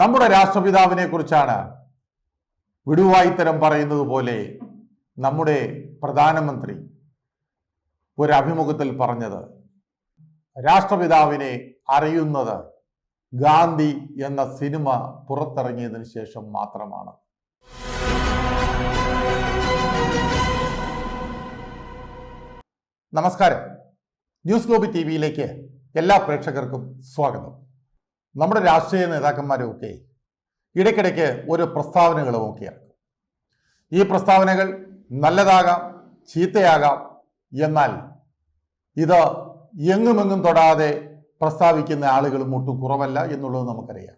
നമ്മുടെ രാഷ്ട്രപിതാവിനെ കുറിച്ചാണ് വിടുവായിത്തരം പറയുന്നത് പോലെ നമ്മുടെ പ്രധാനമന്ത്രി ഒരു അഭിമുഖത്തിൽ പറഞ്ഞത്. രാഷ്ട്രപിതാവിനെ അറിയുന്നത് ഗാന്ധി എന്ന സിനിമ പുറത്തിറങ്ങിയതിനു ശേഷം മാത്രമാണ്. നമസ്കാരം. ന്യൂസ് ഗ്ലോബി ടി വിയിലേക്ക് എല്ലാ പ്രേക്ഷകർക്കും സ്വാഗതം. നമ്മുടെ രാഷ്ട്രീയ നേതാക്കന്മാരൊക്കെ ഇടയ്ക്കിടയ്ക്ക് ഒരു പ്രസ്താവനകളുമൊക്കെ ഈ പ്രസ്താവനകൾ നല്ലതാകാം ചീത്തയാകാം എന്നാൽ ഇത് എങ്ങുമെങ്ങും തൊടാതെ പ്രസ്താവിക്കുന്ന ആളുകളും ഒട്ടും കുറവല്ല എന്നുള്ളത് നമുക്കറിയാം.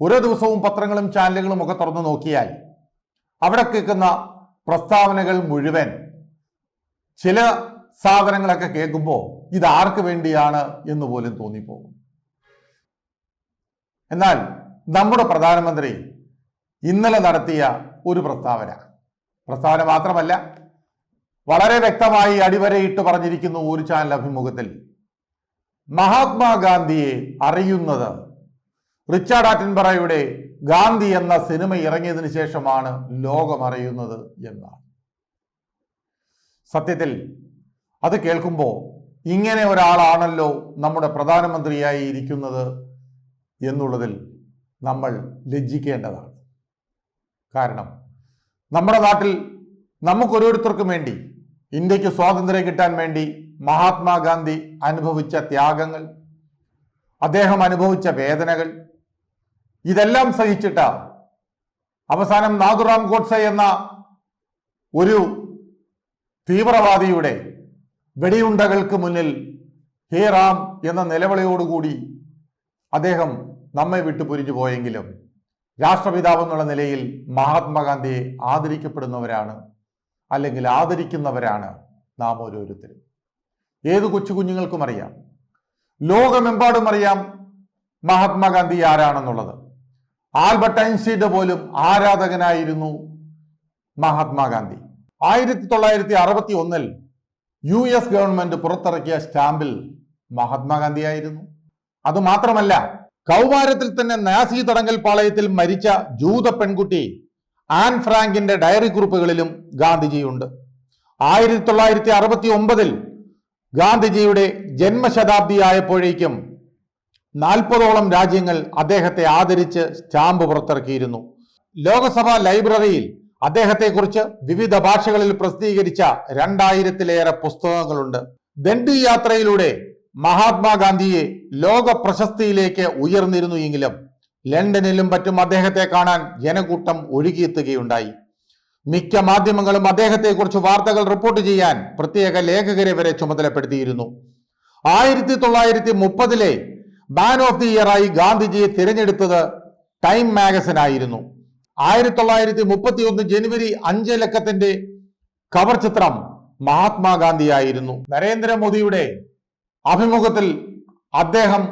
ഓരോ ദിവസവും പത്രങ്ങളും ചാനലുകളും ഒക്കെ തുറന്നു നോക്കിയാൽ അവിടെ കേൾക്കുന്ന പ്രസ്താവനകൾ മുഴുവൻ ചില സാധനങ്ങളൊക്കെ കേൾക്കുമ്പോൾ ഇത് ആർക്ക് വേണ്ടിയാണ് എന്ന് പോലും തോന്നിപ്പോകും. എന്നാൽ നമ്മുടെ പ്രധാനമന്ത്രി ഇന്നലെ നടത്തിയ ഒരു പ്രസ്താവന. പ്രസ്താവന മാത്രമല്ല വളരെ വ്യക്തമായി അടിവരയിട്ട് പറഞ്ഞിരിക്കുന്നു ഒരു ചാനൽ അഭിമുഖത്തിൽ. മഹാത്മാഗാന്ധിയെ അറിയുന്നത് റിച്ചാർഡ് ആറ്റൻബറയുടെ ഗാന്ധി എന്ന സിനിമ ഇറങ്ങിയതിന് ശേഷമാണ് ലോകം അറിയുന്നത് എന്നാണ്. സത്യത്തിൽ അത് കേൾക്കുമ്പോൾ ഇങ്ങനെ ഒരാളാണല്ലോ നമ്മുടെ പ്രധാനമന്ത്രിയായി ഇരിക്കുന്നത് എന്നുള്ളതിൽ നമ്മൾ ലജ്ജിക്കേണ്ടതാണ്. കാരണം നമ്മുടെ നാട്ടിൽ നമുക്കൊരോരുത്തർക്കും വേണ്ടി ഇന്ത്യയ്ക്ക് സ്വാതന്ത്ര്യം കിട്ടാൻ വേണ്ടി മഹാത്മാഗാന്ധി അനുഭവിച്ച ത്യാഗങ്ങൾ അദ്ദേഹം അനുഭവിച്ച വേദനകൾ ഇതെല്ലാം സഹിച്ചിട്ട അവസാനം നാഥുറാം ഗോഡ്സെ എന്ന ഒരു തീവ്രവാദിയുടെ വെടിയുണ്ടകൾക്ക് മുന്നിൽ ഹേ റാം എന്ന നിലവിളിയോടുകൂടി അദ്ദേഹം നമ്മെ വിട്ടു പൊരിഞ്ഞു പോയെങ്കിലും രാഷ്ട്രപിതാവ് എന്നുള്ള നിലയിൽ മഹാത്മാഗാന്ധിയെ ആദരിക്കപ്പെടുന്നവരാണ് അല്ലെങ്കിൽ ആദരിക്കുന്നവരാണ് നാം ഓരോരുത്തരും. ഏത് കൊച്ചു കുഞ്ഞുങ്ങൾക്കും അറിയാം. ലോകമെമ്പാടും അറിയാം മഹാത്മാഗാന്ധി ആരാണെന്നുള്ളത്. ആൽബർട്ട് ഐൻസ്റ്റീന്റെ പോലും ആരാധകനായിരുന്നു മഹാത്മാഗാന്ധി. ആയിരത്തി തൊള്ളായിരത്തി അറുപത്തി ഒന്നിൽ യു എസ് ഗവൺമെന്റ് പുറത്തിറക്കിയ സ്റ്റാമ്പിൽ മഹാത്മാഗാന്ധി ആയിരുന്നു. അതുമാത്രമല്ല കൗമാരത്തിൽ തന്നെ നാസി തടങ്കൽ പാളയത്തിൽ മരിച്ച ജൂത പെൺകുട്ടി ആൻ ഫ്രാങ്കിന്റെ ഡയറി കുറിപ്പുകളിലും ഗാന്ധിജിയുണ്ട്. ആയിരത്തി തൊള്ളായിരത്തി അറുപത്തി ഒമ്പതിൽ ഗാന്ധിജിയുടെ ജന്മശതാബ്ദി ആയപ്പോഴേക്കും നാൽപ്പതോളം രാജ്യങ്ങൾ അദ്ദേഹത്തെ ആദരിച്ച് സ്റ്റാമ്പ് പുറത്തിറക്കിയിരുന്നു. ലോകസഭാ ലൈബ്രറിയിൽ അദ്ദേഹത്തെക്കുറിച്ച് വിവിധ ഭാഷകളിൽ പ്രസിദ്ധീകരിച്ച രണ്ടായിരത്തിലേറെ പുസ്തകങ്ങളുണ്ട്. ദണ്ഡി യാത്രയിലൂടെ മഹാത്മാഗാന്ധിയെ ലോക പ്രശസ്തിയിലേക്ക് ഉയർന്നിരുന്നു എങ്കിലും ലണ്ടനിലും മറ്റും അദ്ദേഹത്തെ കാണാൻ ജനകൂട്ടം ഒഴുകിയെത്തുകയുണ്ടായി. മിക്ക മാധ്യമങ്ങളും അദ്ദേഹത്തെക്കുറിച്ച് വാർത്തകൾ റിപ്പോർട്ട് ചെയ്യാൻ പ്രത്യേക ലേഖകരെ വരെ ചുമതലപ്പെടുത്തിയിരുന്നു. ആയിരത്തി തൊള്ളായിരത്തി മുപ്പതിലെ മാൻ ഓഫ് ദി ഇയർ ആയി ഗാന്ധിജിയെ തിരഞ്ഞെടുത്തത് ടൈം മാഗസിൻ ആയിരുന്നു. ആയിരത്തി തൊള്ളായിരത്തി മുപ്പത്തി ഒന്ന് ജനുവരി അഞ്ച് ലക്കത്തിന്റെ കവർ ചിത്രം മഹാത്മാഗാന്ധി ആയിരുന്നു നരേന്ദ്രമോദിയുടെ അഭിമുഖത്തിൽ അദ്ദേഹം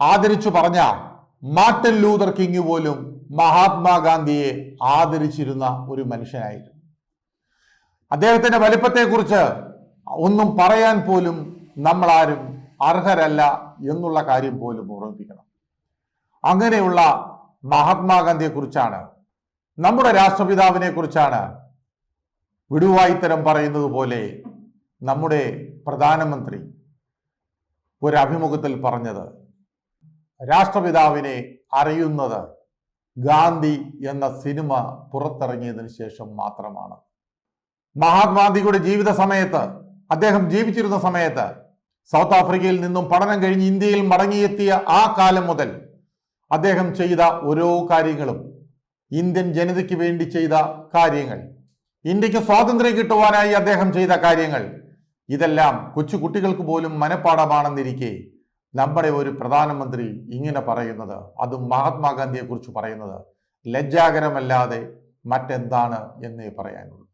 ആദരിച്ചു പറഞ്ഞ മാർട്ടിൻ ലൂതർ കിങ് പോലും മഹാത്മാഗാന്ധിയെ ആദരിച്ചിരുന്ന ഒരു മനുഷ്യനായിരുന്നു. അദ്ദേഹത്തിന്റെ വലിപ്പത്തെക്കുറിച്ച് ഒന്നും പറയാൻ പോലും നമ്മളാരും അർഹരല്ല എന്നുള്ള കാര്യം പോലും ഓർമ്മിപ്പിക്കണം. അങ്ങനെയുള്ള മഹാത്മാഗാന്ധിയെക്കുറിച്ചാണ് നമ്മുടെ രാഷ്ട്രപിതാവിനെ കുറിച്ചാണ് വിടുവായിത്തരം പറയുന്നത് പോലെ നമ്മുടെ പ്രധാനമന്ത്രി ഒരു അഭിമുഖത്തിൽ പറഞ്ഞത് രാഷ്ട്രപിതാവിനെ അറിയുന്നത് ഗാന്ധി എന്ന സിനിമ പുറത്തിറങ്ങിയതിനു ശേഷം മാത്രമാണ്. മഹാത്മാഗാന്ധിയുടെ ജീവിത സമയത്ത് അദ്ദേഹം ജീവിച്ചിരുന്ന സമയത്ത് സൗത്ത് ആഫ്രിക്കയിൽ നിന്നും പഠനം കഴിഞ്ഞ് ഇന്ത്യയിൽ മടങ്ങിയെത്തിയ ആ കാലം മുതൽ അദ്ദേഹം ചെയ്ത ഓരോ കാര്യങ്ങളും ഇന്ത്യൻ ജനതയ്ക്ക് വേണ്ടി ചെയ്ത കാര്യങ്ങൾ ഇന്ത്യയ്ക്ക് സ്വാതന്ത്ര്യം കിട്ടുവാനായി അദ്ദേഹം ചെയ്ത കാര്യങ്ങൾ ഇതെല്ലാം കൊച്ചു കുട്ടികൾക്ക് പോലും മനഃപ്പാടമാണെന്നിരിക്കെ നമ്മുടെ ഒരു പ്രധാനമന്ത്രി ഇങ്ങനെ പറയുന്നത്. അതും മഹാത്മാഗാന്ധിയെക്കുറിച്ച് പറയുന്നത്. ലജ്ജാകരമല്ലാതെ മറ്റെന്താണ് എന്നേ പറയാനുള്ളൂ.